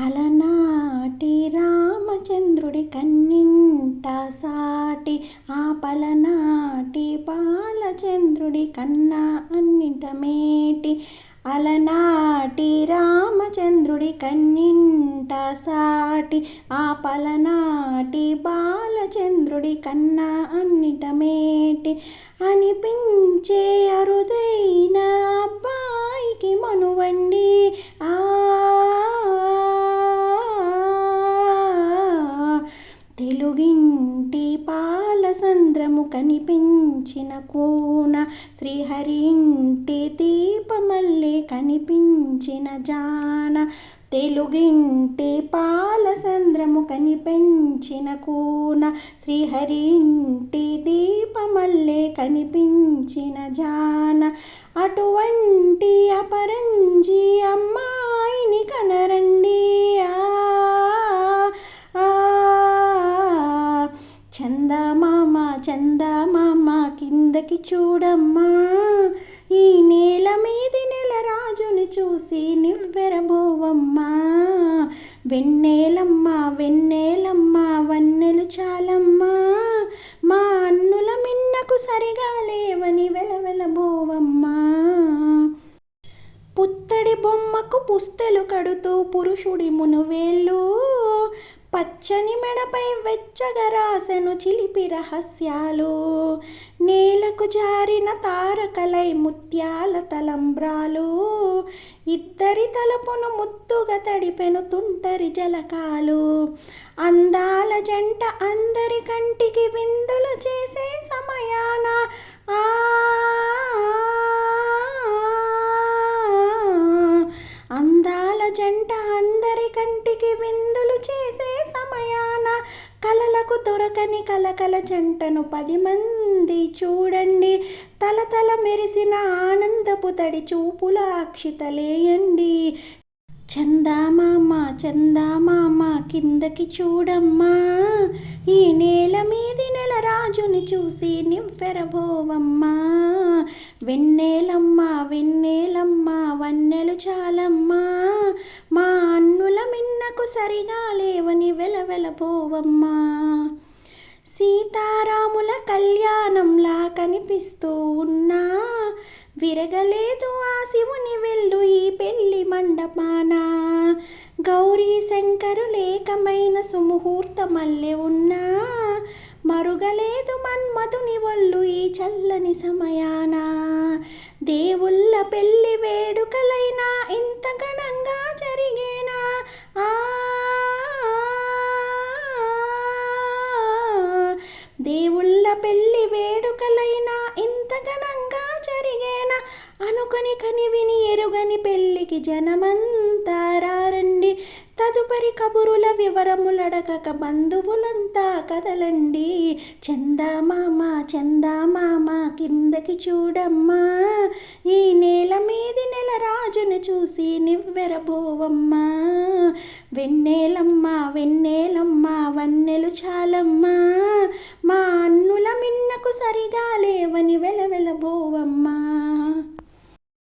అలనాటి రామచంద్రుడి కన్నింట సాటి ఆ పలనాటి బాలచంద్రుడి కన్నా అన్నింట మేటి. అలనాటి రామచంద్రుడి కన్నింట సాటి ఆ పలనాటి బాలచంద్రుడి కన్నా అన్నిట మేటి. అనిపించే అరుదైన అబ్బాయికి మనువండి ఆ తెలుగింటి పాలసంద్రము కనిపించిన కూన శ్రీహరింటి దీపమల్లే కనిపించిన జాన తెలుగింటి పాలసంద్రము కనిపించిన కూన శ్రీహరింటి దీపమల్లే కనిపించిన జాన అటువంటి అపరంజి అమ్మ చందమామ కిందకి చూడమ్మా. ఈ నేల మీది నెల రాజుని చూసి నివ్వెరబోవమ్మా. వెన్నెలమ్మ వెన్నెలమ్మ వన్నెలు చాలమ్మా. మా అన్నుల మిన్నకు సరిగా లేవని వెలవెలబోవమ్మా పుత్తడి బొమ్మకు పుస్తెలు కడుతూ పురుషుడి మునువేళ్ళు. పచ్చని మెడపై వెచ్చగా రాసెను చిలిపి రహస్యాలు. నేలకు జారిన తారకలై ముత్యాల తలంబ్రాలు. ఇద్దరి తలపును ముత్తుగా తడిపెను తుంటరి జలకాలు. అందాల జంట అందరి కంటికి విందులు చేసే సమయాన ఆ అందాల జంట అందరి కంటికి విందు కలలకు దొరకని కలకల జంటను పది మంది చూడండి. తల తల మెరిసిన ఆనందపు తడి చూపుల అక్షితలేయండి చందామామ చందామామ కిందకి చూడమ్మా. ఈ నేల మీది నెల రాజుని చూసి నివ్వెరబోవమ్మా. వెన్నెలమ్మ వెన్నెలమ్మ వెలవెలబోవమ్మా సీతారాముల కళ్యాణంలా కనిపిస్తూ ఉన్నా విరగలేదు ఆ శివుని వెళ్ళు ఈ పెళ్ళి మండపాన. గౌరీ శంకరు లేకమైన సుముహూర్తమల్లె ఉన్నా మరుగలేదు మన్మధుని ఒళ్ళు ఈ చల్లని సమయాన. దేవుళ్ళ పెళ్ళి వేడుకలైనా ఇంత ఘనంగా జరిగేనా ఆ దేవుళ్ళ పెళ్ళి వేడుకలైనా ఇంత ఘనంగా జరిగేనా? అనుకొని కని విని ఎరుగని పెళ్ళికి జనమంతా రారండి. తదుపరి కబురుల వివరములడగక బంధువులంతా కదలండి. చందామామ చందామామ కిందకి చూడమ్మా. ఈ నేల మీది నెల రాజును చూసి నివ్వెరబోవమ్మా. వెన్నెలమ్మ వెన్నెలమ్మ వన్నెలు చాలమ్మా. సరిగా లేవని వెలవెలబోవమ్మా.